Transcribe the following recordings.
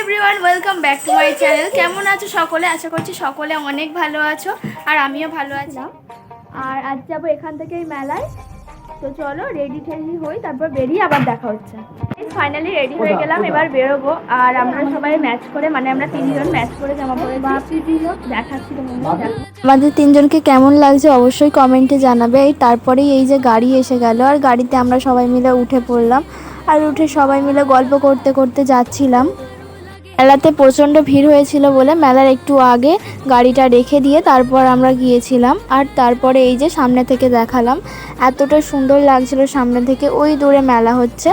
Everyone welcome back to my channel কেমন আছো সকলে? আশা করছি সকলে অনেক ভালো আছো আর আমিও ভালো আছি। আর আজ যাব এখান থেকে এই মেলায়। তো চলো রেডি টেডি হই তারপর বেরিয়ে আবার দেখা হচ্ছে। ফাইনালি রেডি হয়ে গেলাম এবার বেরোবো। আর আমরা সবাই ম্যাচ করে মানে আমরা তিনজন ম্যাচ করে জামা পরেছি দেখাচ্ছি আমাদের তিনজনকে কেমন লাগছে অবশ্যই কমেন্টে জানাবে। এই তারপরেই এই যে গাড়ি এসে গেল আর গাড়িতে আমরা সবাই মিলে উঠে পড়লাম। আর উঠে সবাই মিলে গল্প করতে করতে যাচ্ছিলাম। মেলাতে প্রচণ্ড ভিড় হয়েছিল বলে মেলার একটু আগে গাড়িটা রেখে দিয়ে তারপর আমরা গিয়েছিলাম। আর তারপরে এই যে সামনে থেকে দেখালাম, এতটা সুন্দর লাগছিল সামনে থেকে, ওই দূরে মেলা হচ্ছে।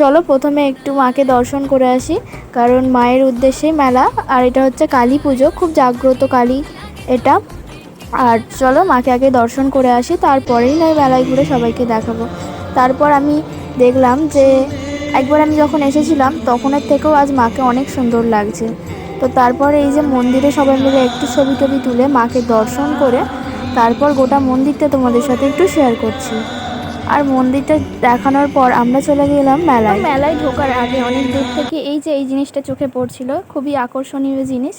চলো প্রথমে একটু মাকে দর্শন করে আসি, কারণ মায়ের উদ্দেশ্যেই মেলা, আর এটা হচ্ছে কালী পুজো, খুব জাগ্রত কালী এটা। আর চলো মাকে আগে দর্শন করে আসি, তারপরেই নয় মেলায় ঘুরে সবাইকে দেখাবো। তারপর আমি দেখলাম যে একবার আমি যখন এসেছিলাম, তখনের থেকেও আজ মাকে অনেক সুন্দর লাগছে। তো তারপরে এই যে মন্দিরে সবাই মিলে একটু ছবি টবি তুলে মাকে দর্শন করে, তারপর গোটা মন্দিরটা তোমাদের সাথে একটু শেয়ার করছি। আর মন্দিরটা দেখানোর পর আমরা চলে গেলাম মেলায়। মেলায় ঢোকার আগে অনেক দূর থেকে এই যে এই জিনিসটা চোখে পড়ছিল, খুবই আকর্ষণীয় জিনিস,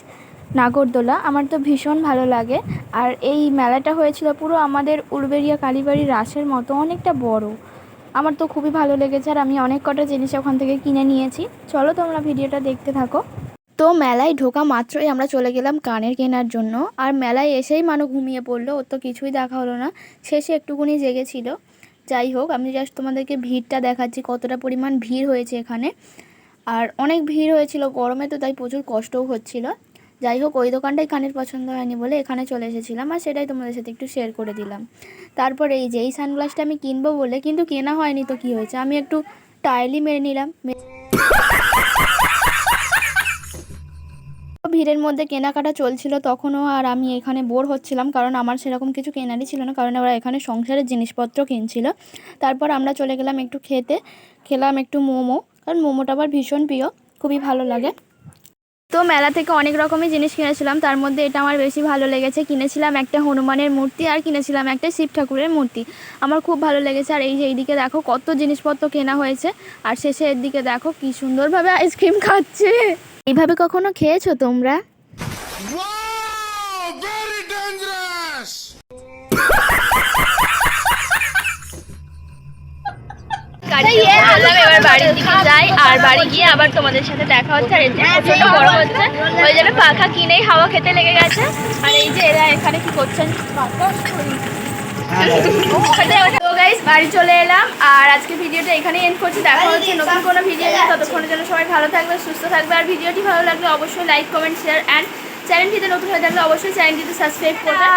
নাগরদোলা। আমার তো ভীষণ ভালো লাগে। আর এই মেলাটা হয়েছিল পুরো আমাদের উলবেরিয়া কালীবাড়ির রাসের মতো, অনেকটা বড়। আমার তো খুবই ভালো লেগেছে আর আমি অনেক কটা জিনিস ওখান থেকে কিনে নিয়েছি। চলো তোমরা ভিডিওটা দেখতে থাকো। তো মেলায় ঢোকা মাত্রই আমরা চলে গেলাম কানের কেনার জন্য। আর মেলায় এসেই মানু ঘুমিয়ে পড়ল, ওর তো কিছুই দেখা হলো না। শেষে একটুকুনি জেগেছিল। যাই হোক, আমি জাস্ট তোমাদেরকে ভিড়টা দেখাচ্ছি, কতটা পরিমাণ ভিড় হয়েছে এখানে। আর অনেক ভিড় হয়েছিল, গরমে তো তাই প্রচুর কষ্টও হচ্ছিল। যাই হোক ওই দোকানটাই কানের পছন্দ হয়নি বলে এখানে চলে এসেছিলাম আর সেটাই তোমাদের সাথে একটু শেয়ার করে দিলাম। তারপর এই যে এই সানগ্লাসটা আমি কিনবো বলে, কিন্তু কেনা হয়নি তো কি হয়েছে? আমি একটু টাইলি মেরে নিলাম। ভিড়ের মধ্যে কেনাকাটা চলছিল তখনও আর আমি এখানে বোর হচ্ছিলাম, কারণ আমার সেরকম কিছু কেনারই ছিল না, কারণ ওরা এখানে সংসারের জিনিসপত্র কিনছিল। তারপর আমরা চলে গেলাম একটু খেতে, খেলাম একটু মোমো, কারণ মোমোটা আবার ভীষণ প্রিয়, খুবই ভালো লাগে। তো মেলা থেকে অনেক রকমের জিনিস কিনেছিলাম। তার মধ্যে এটা আমার বেশি ভালো লেগেছে। কিনেছিলাম একটা হনুমানের মূর্তি আর কিনেছিলাম একটা শিব ঠাকুরের মূর্তি। আমার খুব ভালো লেগেছে। আর এই যে এইদিকে দেখো কত জিনিসপত্র কেনা হয়েছে। আর শেষে এর দিকে দেখো কি সুন্দরভাবে আইসক্রিম খাচ্ছে। এইভাবে কখনো খেয়েছো তোমরা? গাড়ি বললাম এবার বাড়ির দিকে যাই আর বাড়ি গিয়ে আবার তোমাদের সাথে দেখা হচ্ছে আর গরম হচ্ছে ওই জন্য পাখা কিনেই হাওয়া খেতে লেগে গেছে। আর এই যে এরা এখানে কি করছেন? বাড়ি চলে এলাম আর আজকে ভিডিওটা এখানেই এন্ড করছি। দেখা হচ্ছে নতুন কোনো ভিডিও নিয়ে ততক্ষণের জন্য সবাই ভালো থাকবে সুস্থ থাকবে আর ভিডিওটি ভালো লাগলে অবশ্যই লাইক কমেন্ট শেয়ার অ্যান্ড চ্যানেলটিতে নতুন হয়ে থাকলে অবশ্যই চ্যানেলটিতে সাবস্ক্রাইব করবে।